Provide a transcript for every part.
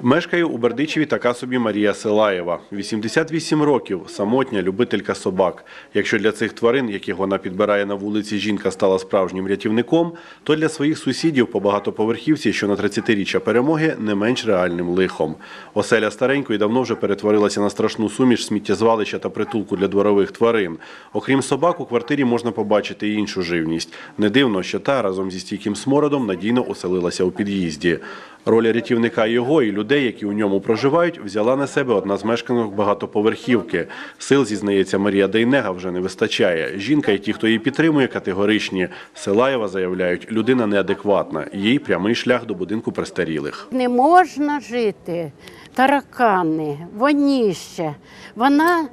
Мешкає у Бердичеві така собі Марія Силаєва. 88 років, самотня любителька собак. Якщо для цих тварин, яких вона підбирає на вулиці, жінка стала справжнім рятівником, то для своїх сусідів по багатоповерхівці, що на 30-річчя перемоги, не менш реальним лихом. Оселя старенької давно вже перетворилася на страшну суміш сміттєзвалища та притулку для дворових тварин. Окрім собак, у квартирі можна побачити і іншу живність. Не дивно, що та разом зі стійким смородом надійно оселилася у під'їзді. Роль рятівника його і людей, які у ньому проживають, взяла на себе одна з мешканок багатоповерхівки. Сил, зізнається Марія Дейнега, вже не вистачає. Жінка і ті, хто її підтримує, категоричні. Силаєва заявляють, людина неадекватна. Їй прямий шлях до будинку престарілих. Не можна жити. Таракани, воніще. Вона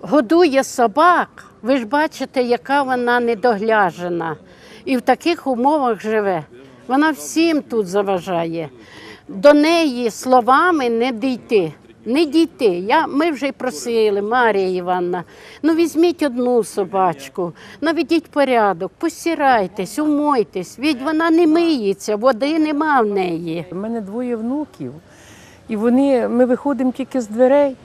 годує собак. Ви ж бачите, яка вона недогляжена. І в таких умовах живе. Вона всім тут заважає. До неї словами не дійти. Не дійти. Я, ми вже й просили, Марія Івановна, ну візьміть одну собачку, наведіть порядок, постирайтесь, умойтесь, ведь вона не миється, води нема в неї. У мене двоє внуків, і вони, ми виходимо тільки з дверей,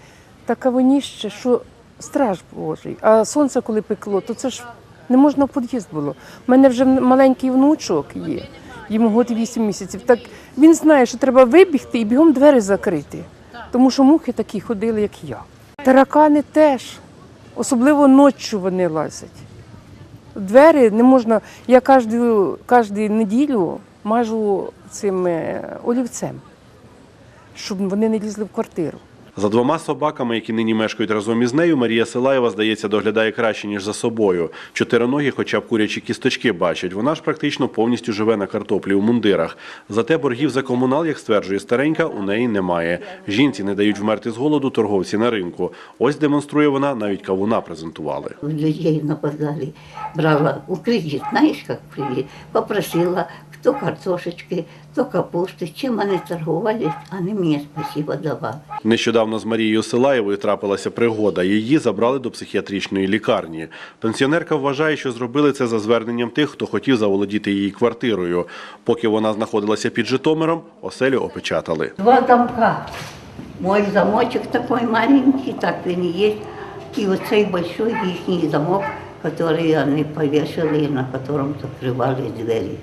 така воніще, що страж Божий. А сонце, коли пекло, то це ж не можна в під'їзд було. У мене вже маленький внучок є, йому год і вісім місяців. Так він знає, що треба вибігти і бігом двері закрити. Тому що мухи такі ходили, як я. Таракани теж, особливо ночі вони лазять. Двері не можна. Я кожну, кожну неділю мажу цим е, олівцем, щоб вони не лізли в квартиру. За двома собаками, які нині мешкають разом із нею, Марія Силаєва, здається, доглядає краще, ніж за собою. Чотириногі, хоча б курячі кісточки бачать. Вона ж практично повністю живе на картоплі у мундирах. Зате боргів за комунал, як стверджує старенька, у неї немає. Жінці не дають вмерти з голоду торговці на ринку. Ось демонструє вона, навіть кавуна презентували. людей на базаре брала у кредит, знаешь, как в кредит, попросила, кто картошечки, кто капусты, чем они торговали, они мне спасибо давали. Нещодавно з Марією Силаєвою трапилася пригода. Її забрали до психіатричної лікарні. Пенсіонерка вважає, що зробили це за зверненням тих, хто хотів заволодіти її квартирою. Поки вона знаходилася під Житомиром, оселю опечатали. Два замка. Мой замочек такой маленький, так он и есть. И вот цей большой их замок, который они повешали, на котором закрывали двери.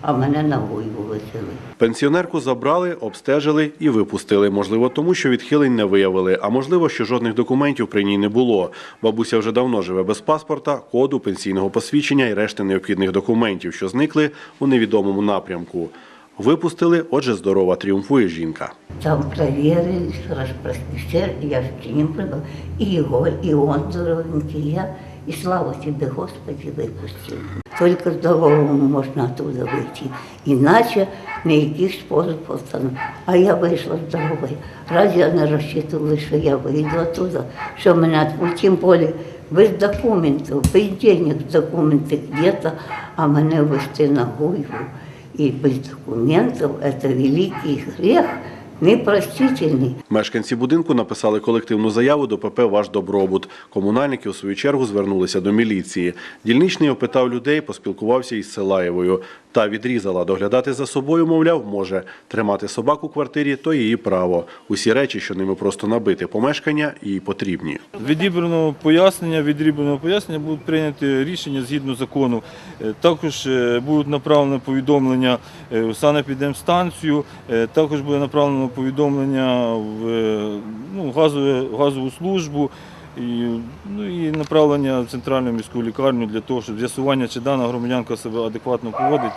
А мене ногою висели. Пенсіонерку забрали, обстежили і випустили. Можливо, тому що відхилень не виявили, а можливо, що жодних документів при ній не було. Бабуся вже давно живе без паспорта, коду, пенсійного посвідчення і решти необхідних документів, що зникли у невідомому напрямку. Випустили, отже, здорова тріумфує жінка. Там проверили, все, я ж к ним прибыл. И его, и он здоровенький, и я. И слава тебе, Господи, выпустил Только здоровому можно оттуда выйти. Иначе никаких способов там. А я вышла здоровой. Разве я не рассчитывала, что я выйду оттуда? Что меня, ну, тем более, без документов, без денег документы где-то, а меня вести на гуйву. И без документов это великий грех, непростительный. Мешканці будинку написали колективну заяву до ПП Ваш добробут. Комунальники у свою чергу звернулися до міліції. Дільничний опитав людей, поспілкувався із Силаєвою. Та відрізала доглядати за собою, мовляв, може тримати собаку у квартирі, то її право. Усі речі, що ними просто набити помешкання, їй потрібні. Відібраного пояснення, відібраного пояснення будуть прийняті рішення згідно закону. Е, Також е, будуть направлені повідомлення е, в санепідемстанцію, також буде направлено повідомлення в ну, газову, газову службу. І, ну, і направлення в центральну міську лікарню для того, щоб з'ясування, чи дана громадянка себе адекватно поводить,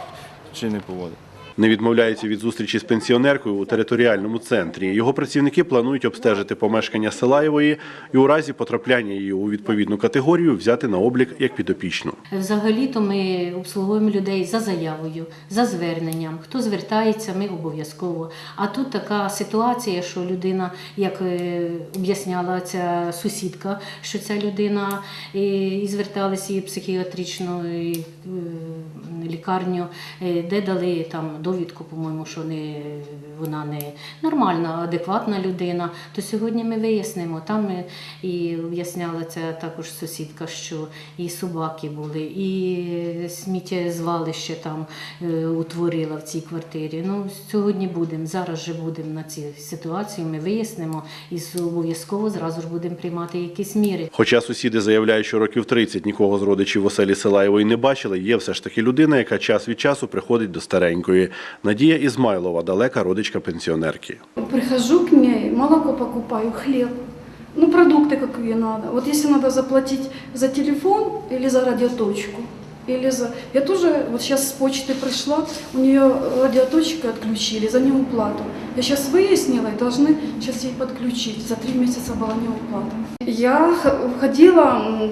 чи не поводить. Не відмовляється від зустрічі з пенсіонеркою у територіальному центрі. Його працівники планують обстежити помешкання Силаєвої і у разі потрапляння її у відповідну категорію взяти на облік як підопічну. Взагалі-то ми обслуговуємо людей за заявою, за зверненням. Хто звертається, ми обов'язково. А тут така ситуація, що людина, як е, об'ясняла ця сусідка, що ця людина е, і зверталася і психіатричну е, лікарню, де дали там довідку, по-моєму, що не, вона не нормальна, адекватна людина, то сьогодні ми вияснимо. Там ми і виясняла це також сусідка, що і собаки були, і сміттєзвалище там е, утворила в цій квартирі. Ну, сьогодні будемо, зараз же будемо на цій ситуації, ми вияснимо і обов'язково зразу ж будемо приймати якісь міри. Хоча сусіди заявляють, що років 30 нікого з родичів в оселі Силаєвої не бачили, є все ж таки людина, яка час від часу приходить до старенької. Надія Ізмайлова, далека родичка пенсіонерки. Прихожу к ней, молоко покупаю, хлеб. Ну, продукты какие надо. Вот если надо заплатить за телефон или за радиоточку, или за... Я тоже, вот сейчас с почты пришла, у нее радиоточка отключили за неуплату. Я сейчас выяснила и должны сейчас ей подключить. За три месяца была неуплата. Я х- ходила м,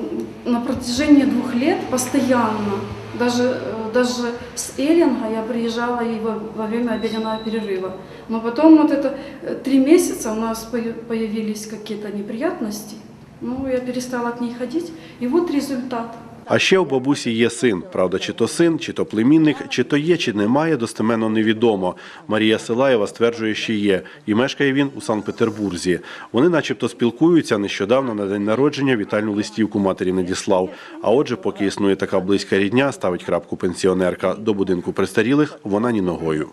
на протяжении двух лет постоянно. Даже, э, даже с Эллинга я приезжала и во, во время обеденного перерыва. Но потом вот это э, три месяца у нас пое- появились какие-то неприятности. Ну, я перестала к ней ходить. И вот результат. а ще у бабусі є син. Правда, чи то син, чи то племінник, чи то є, чи немає, достеменно невідомо. Марія Силаєва стверджує, що є, і мешкає він у Санкт-Петербурзі. Вони, начебто, спілкуються нещодавно на день народження вітальну листівку матері надіслав. А отже, поки існує така близька рідня, ставить крапку пенсіонерка до будинку престарілих, вона ні ногою.